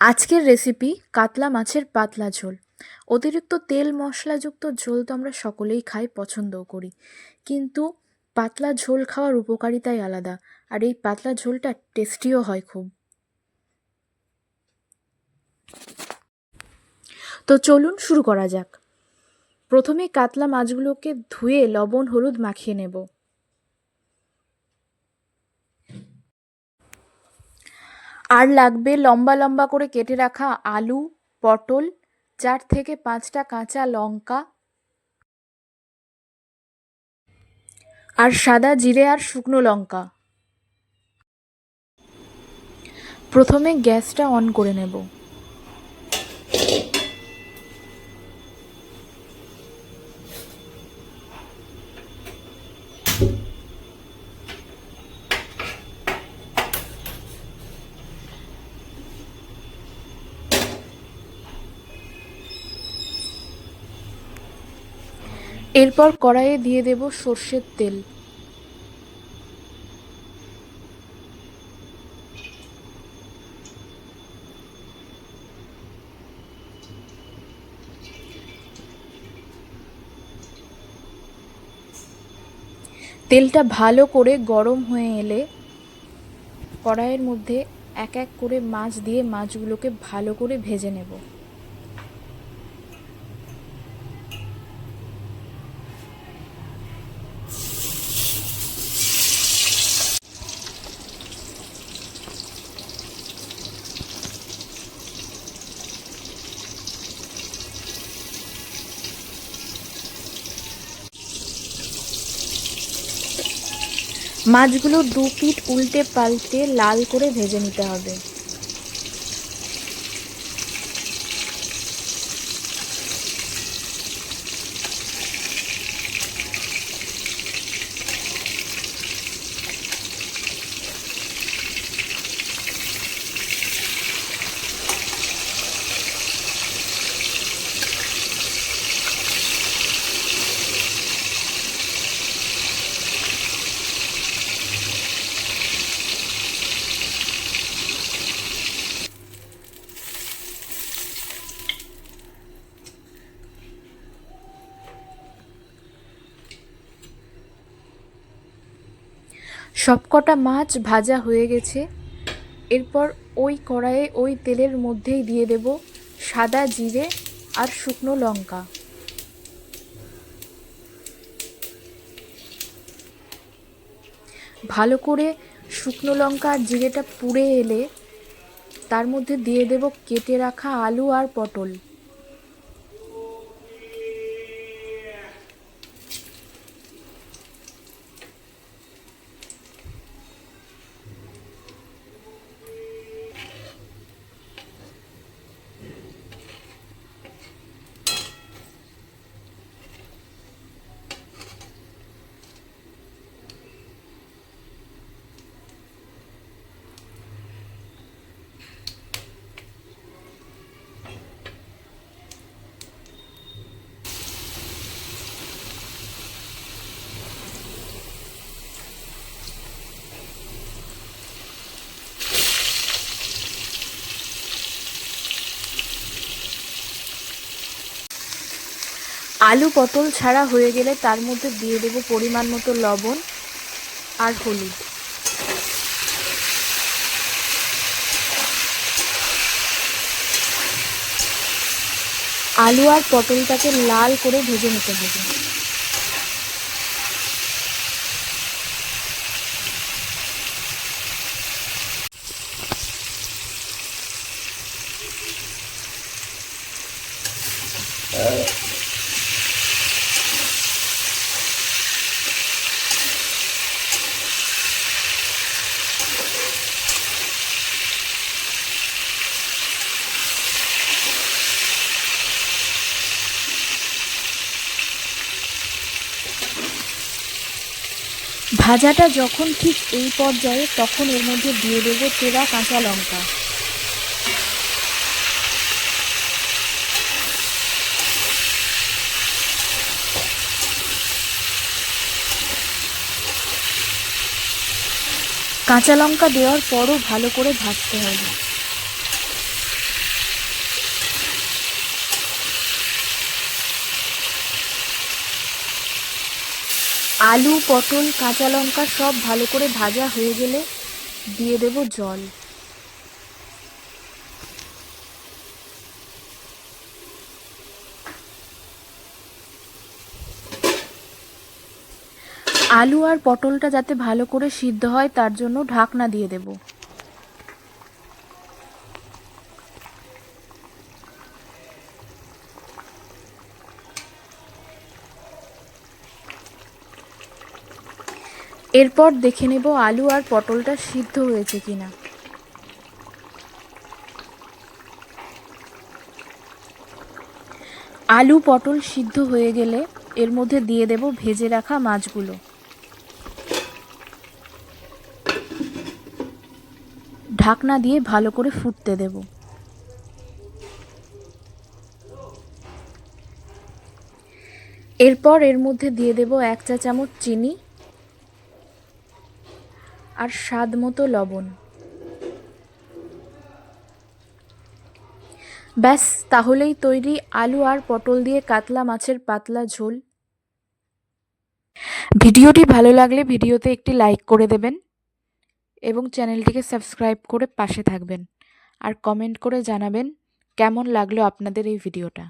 আজকের রেসিপি কাতলা মাছের পাতলা ঝোল। অতিরিক্ত তেল, মশলাযুক্ত ঝোল তো আমরা সকলেই খাই, পছন্দও করি। কিন্তু পাতলা ঝোল খাওয়ার উপকারিতাই আলাদা, আর এই পাতলা ঝোলটা টেস্টিও হয় খুব। তো চলুন শুরু করা যাক। প্রথমে কাতলা মাছগুলোকে ধুয়ে লবণ, হলুদ মাখিয়ে নেব। আর লাগবে লম্বা লম্বা করে কেটে রাখা আলু, পটল, চার থেকে পাঁচটা কাঁচা লঙ্কা আর সাদা জিরে আর শুকনো লঙ্কা। প্রথমে গ্যাসটা অন করে নেব। এরপর কড়াইয়ে দিয়ে দেব সর্ষের তেল। তেলটা ভালো করে গরম হয়ে এলে কড়াইয়ের মধ্যে এক এক করে মাছ দিয়ে মাছগুলোকে ভালো করে ভেজে নেব। মাছগুলো দু পিঠ উল্টে পাল্টে লাল করে ভেজে নিতে হবে। সবকটা মাছ ভাজা হয়ে গেছে। এরপর ওই কড়াইয়ে ওই তেলের মধ্যেই দিয়ে দেব সাদা জিরে আর শুকনো লঙ্কা। ভালো করে শুকনো লঙ্কা আর জিরেটা পুড়ে এলে তার মধ্যে দিয়ে দেব কেটে রাখা আলু আর পটল। আলু পটল ছাড়া হয়ে গেলে তার মধ্যে দিয়ে দেব পরিমাণ মতো লবণ আর হলুদ। আলু আর পটলটাকে লাল করে ভেজে নিতে হবে। ভাজাটা যখন ঠিক এই পর্যায়ে, তখন এর মধ্যে দিয়ে দেবো চেরা কাঁচা লঙ্কা। কাঁচা লঙ্কা দেওয়ার পরও ভালো করে ভাজতে হবে। আলু, পটল, কাঁচা লঙ্কা সব ভালো করে ভাজা হয়ে গেলে দিয়ে দেব জল। আলু আর পটলটা যাতে ভালো করে সিদ্ধ হয়, তার জন্য ঢাকনা দিয়ে দেব। এরপর দেখে নেব আলু আর পটলটা সিদ্ধ হয়েছে কিনা। আলু, পটল সিদ্ধ হয়ে গেলে এর মধ্যে দিয়ে দেব ভেজে রাখা মাছগুলো। ঢাকনা দিয়ে ভালো করে ফুটতে দেব। এরপর এর মধ্যে দিয়ে দেব এক চা চামচ চিনি আর স্বাদ মতো লবণ। ব্যাস, তাহলেই তৈরি আলু আর পটল দিয়ে কাতলা মাছের পাতলা ঝোল। ভিডিওটি ভালো লাগলে ভিডিওতে একটি লাইক করে দেবেন এবং চ্যানেলটিকে সাবস্ক্রাইব করে পাশে থাকবেন। আর কমেন্ট করে জানাবেন কেমন লাগল আপনাদের এই ভিডিওটা।